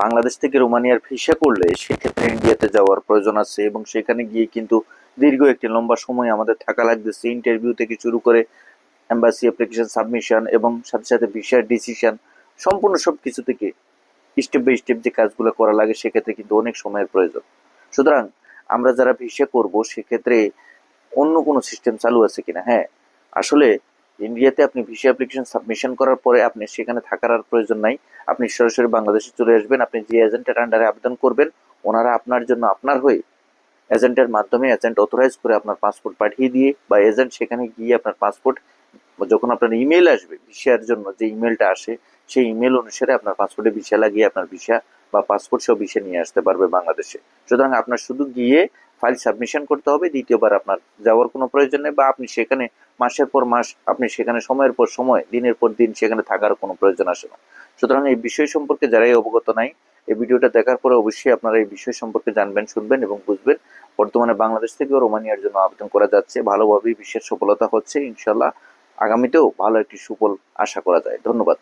বাংলাদেশ থেকে রোমানিয়ার ভিসা করলে সেক্ষেত্রে ইন্ডিয়াতে যাওয়ার প্রয়োজন আছে এবং সেখানে গিয়ে কিন্তু দীর্ঘ একটি লম্বা সময় আমাদের থাকা লাগতেছে। ইন্টারভিউ থেকে শুরু করে এম্বাসি অ্যাপ্লিকেশন সাবমিশন এবং সাথে সাথে ভিসার ডিসিশন সম্পূর্ণ সব কিছু থেকে স্টেপ বাই স্টেপ যে কাজগুলো করা লাগে সেক্ষেত্রে কিন্তু অনেক সময়ের প্রয়োজন। সুতরাং আমরা যারা ভিসা করব সেক্ষেত্রে অন্য কোনো সিস্টেম চালু আছে কিনা? হ্যাঁ আসলে ইন্ডিয়াতে আপনি ভিসা অ্যাপ্লিকেশন সাবমিশন করার পরে আপনি সেখানে থাকার আর প্রয়োজন নাই। আপনি সরাসরি বাংলাদেশে চলে আসবেন, আপনি যে এজেন্টের আন্ডারে আবেদন করবেন, ওনারা আপনার জন্য আপনার হয়ে এজেন্টের মাধ্যমে এজেন্ট অথরাইজ করে আপনার পাসপোর্ট পাঠিয়ে দিয়ে বা এজেন্ট সেখানে গিয়ে আপনার পাসপোর্ট যখন আপনার ইমেল আসবে ভিসার জন্য, যে ইমেলটা আসে, সেই ইমেল অনুসারে আপনার পাসপোর্টে ভিসা লাগিয়ে আপনার ভিসা বা পাসপোর্ট সহ ভিসা নিয়ে আসতে পারবে বাংলাদেশে। সুতরাং আপনার শুধু গিয়ে ফাইল সাবমিশন করতে হবে, দ্বিতীয়বার আপনার যাওয়ার কোনো প্রয়োজন নেই বা আপনি সেখানে মাসের পর মাস, আপনি সেখানে সময়ের পর সময়, দিনের পর দিন সেখানে থাকার কোনো প্রয়োজন আসে না। সুতরাং এই বিষয় সম্পর্কে যারাই অবগত নাই, এই ভিডিওটা দেখার পরে অবশ্যই আপনারা এই বিষয় সম্পর্কে জানবেন, শুনবেন এবং বুঝবেন। বর্তমানে বাংলাদেশ থেকেও রোমানিয়ার জন্য আবেদন করা যাচ্ছে, ভালোভাবেই বিশ্বের সফলতা হচ্ছে ইনশাল্লাহ আগামীতেও ভালো একটি সুফল আশা করা যায়। ধন্যবাদ।